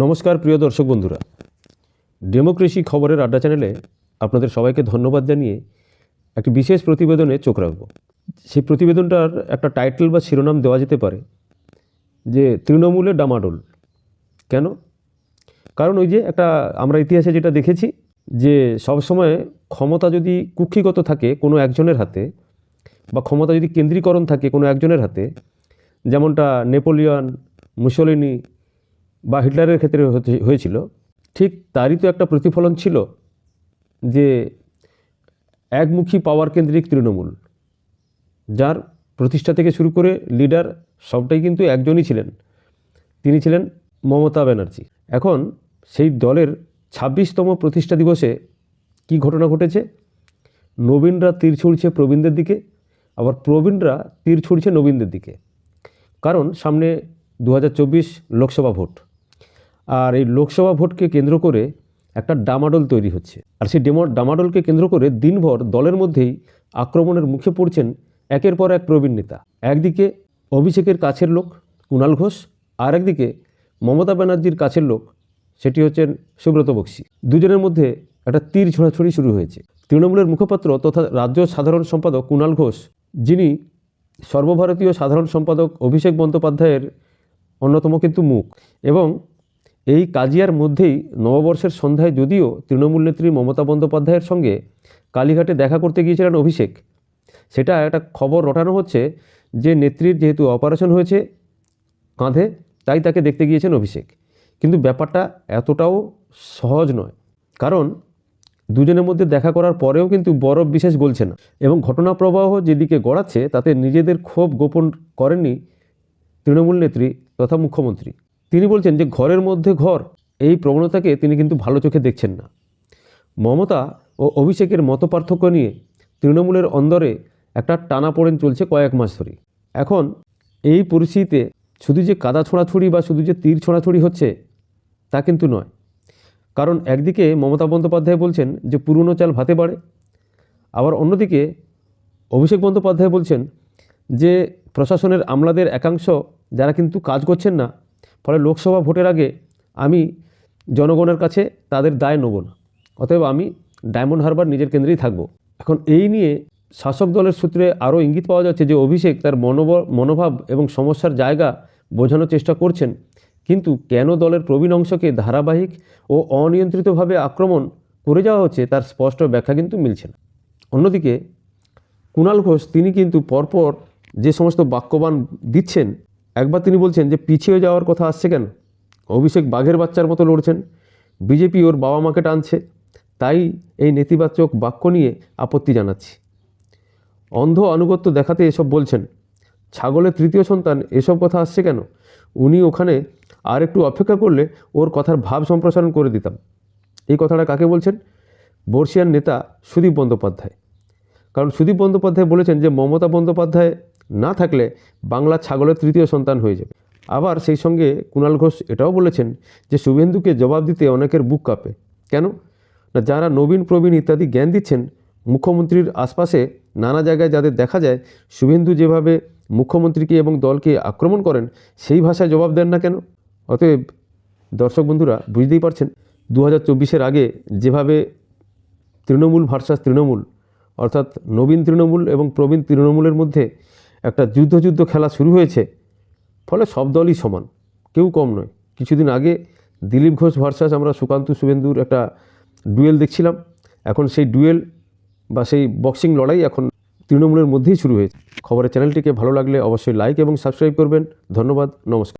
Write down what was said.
নমস্কার, প্রিয় দর্শক বন্ধুরা। ডেমোক্রেসি খবরের আড্ডা চ্যানেলে আপনাদের সবাইকে ধন্যবাদ জানিয়ে একটি বিশেষ প্রতিবেদনে চোখ রাখব। সেই প্রতিবেদনটার একটা টাইটেল বা শিরোনাম দেওয়া যেতে পারে, যে তৃণমূলে ডামাডোল। কেন? কারণ ওই যে একটা আমরা ইতিহাসে যেটা দেখেছি, যে সবসময় ক্ষমতা যদি কুক্ষিগত থাকে কোনো একজনের হাতে বা ক্ষমতা যদি কেন্দ্রীকরণ থাকে কোনো একজনের হাতে, যেমনটা নেপোলিয়ন, মুসোলিনি বা হিটলারের ক্ষেত্রে হয়েছিল, ঠিক তারই তো একটা প্রতিফলন ছিল যে একমুখী পাওয়ার কেন্দ্রিক তৃণমূল, যার প্রতিষ্ঠা থেকে শুরু করে লিডার সবটাই কিন্তু একজনই ছিলেন। তিনি ছিলেন মমতা ব্যানার্জি। এখন সেই দলের ছাব্বিশতম প্রতিষ্ঠা দিবসে কি ঘটনা ঘটেছে? নবীনরা তীর ছুড়ছে প্রবীণদের দিকে, আবার প্রবীণরা তীর ছুড়ছে নবীনদের দিকে। কারণ সামনে দু হাজার চব্বিশ লোকসভা ভোট। আর এই লোকসভা ভোটকে কেন্দ্র করে একটা ডামাডোল তৈরি হচ্ছে। আর সেই ডেমো, ডামাডোলকে কেন্দ্র করে দিনভর দলের মধ্যেই আক্রমণের মুখে পড়ছেন একের পর এক প্রবীণ নেতা। একদিকে অভিষেকের কাছের লোক, কুণাল ঘোষ, আর একদিকে মমতা ব্যানার্জির কাছের লোক, সেটি হচ্ছেন সুব্রত বক্সি। দুজনের মধ্যে একটা তীর ছোড়াছড়ি শুরু হয়েছে। তৃণমূলের মুখপাত্র তথা রাজ্য সাধারণ সম্পাদক কুণাল ঘোষ, যিনি সর্বভারতীয় সাধারণ সম্পাদক অভিষেক বন্দ্যোপাধ্যায়ের অন্যতম কিন্তু মুখ। এবং এই কাজিয়ার মধ্যেই নববর্ষের সন্ধ্যায় যদিও তৃণমূল নেত্রী মমতা বন্দ্যোপাধ্যায়ের সঙ্গে কালীঘাটে দেখা করতে গিয়েছিলেন অভিষেক, সেটা একটা খবর রটানো হচ্ছে যে নেত্রীর যেহেতু অপারেশন হয়েছে কাঁধে, তাই তাকে দেখতে গিয়েছেন অভিষেক। কিন্তু ব্যাপারটা এতটাও সহজ নয়, কারণ দুজনের মধ্যে দেখা করার পরেও কিন্তু বরফ বিশেষ গলছে না এবং ঘটনা প্রবাহ যেদিকে গড়াচ্ছে, তাতে নিজেদের ক্ষোভ গোপন করেননি তৃণমূল নেত্রী তথা মুখ্যমন্ত্রী। তিনি বলছেন যে ঘরের মধ্যে ঘর, এই প্রবণতাকে তিনি কিন্তু ভালো চোখে দেখছেন না। মমতা ও অভিষেকের মত পার্থক্য নিয়ে তৃণমূলের অন্দরে একটা টানাপোড়েন চলছে কয়েক মাস ধরে এখন এই পরিস্থিতিতে শুধু যে কাদা ছোঁড়াছুড়ি বা শুধু যে তীর ছোঁড়াছুড়ি হচ্ছে, তা কিন্তু নয়। কারণ একদিকে মমতা বন্দ্যোপাধ্যায় বলছেন যে পুরনো চাল ভাতে বাড়ে, আবার অন্যদিকে অভিষেক বন্দ্যোপাধ্যায় বলছেন যে প্রশাসনের আমলাদের একাংশ যারা কিন্তু কাজ করছেন না ফলে লোকসভা ভোটের আগে আমি জনগণের কাছে তাদের দায় নেব না। অতএব আমি ডায়মন্ড হারবার নিজের কেন্দ্রেই থাকব। এখন এই নিয়ে শাসক দলের সূত্রে আরও ইঙ্গিত পাওয়া যাচ্ছে যে অভিষেক তার মনোব মনোভাব এবং সমস্যার জায়গা বোঝানোর চেষ্টা করছেন। কিন্তু কেন দলের প্রবীণ অংশকে ধারাবাহিক ও অনিয়ন্ত্রিতভাবে আক্রমণ করে যাওয়া হচ্ছে তার স্পষ্ট ব্যাখ্যা কিন্তু মিলছে না। অন্যদিকে কুণাল ঘোষ, তিনি কিন্তু পরপর যে সমস্ত বাক্যবান দিচ্ছেন একবার তিনি বলছেন যে পিছিয়ে যাওয়ার কথা আসছে কেন? অভিষেক বাঘের বাচ্চার মতো লড়ছেন। বিজেপি ওর বাবা মাকে টানছে। তাই এই নেতিবাচক বাক্য নিয়ে আপত্তি জানাচ্ছি। অন্ধ আনুগত্য দেখাতে এসব বলছেন। ছাগলের তৃতীয় সন্তান, এসব কথা আসছে কেন? উনি ওখানে আর একটু অপেক্ষা করলে ওর কথার ভাব সম্প্রসারণ করে দিতাম। এই কথাটা কাকে বলছেন? বর্ষিয়ান নেতা সুদীপ বন্দ্যোপাধ্যায়। কারণ সুদীপ বন্দ্যোপাধ্যায় বলেছেন যে মমতা বন্দ্যোপাধ্যায় না থাকলে বাংলা ছাগলের তৃতীয় সন্তান হয়ে যাবে। আবার সেই সঙ্গে কুণাল ঘোষ এটাও বলেছেন যে শুভেন্দুকে জবাব দিতে অনেকের বুক কাঁপে। কেন? না, যারা নবীন, প্রবীণ ইত্যাদি জ্ঞান দিচ্ছেন, মুখ্যমন্ত্রীর আশপাশে নানা জায়গায় যাদের দেখা যায়, শুভেন্দু যেভাবে মুখ্যমন্ত্রীকে এবং দলকে আক্রমণ করেন, সেই ভাষায় জবাব দেন না কেন? অতএব দর্শক বন্ধুরা, বুঝতেই পারছেন দু হাজার আগে যেভাবে তৃণমূল ভার্সাস তৃণমূল, অর্থাৎ নবীন তৃণমূল এবং প্রবীণ তৃণমূলের মধ্যে একটা যুদ্ধযুদ্ধ যুদ্ধ খেলা শুরু হয়েছে। ফলে সব দলই সমান, কেউ কম নয়। কিছুদিন আগে দিলীপ ঘোষ ভার্সাস আমরা সুকান্ত শুভেন্দুর একটা ডুয়েল দেখছিলাম। এখন সেই ডুয়েল বা সেই বক্সিং লড়াই এখন তৃণমূলের মধ্যেই শুরু হয়েছে। খবরের চ্যানেলটিকে ভালো লাগলে অবশ্যই লাইক এবং সাবস্ক্রাইব করবেন। ধন্যবাদ, নমস্কার।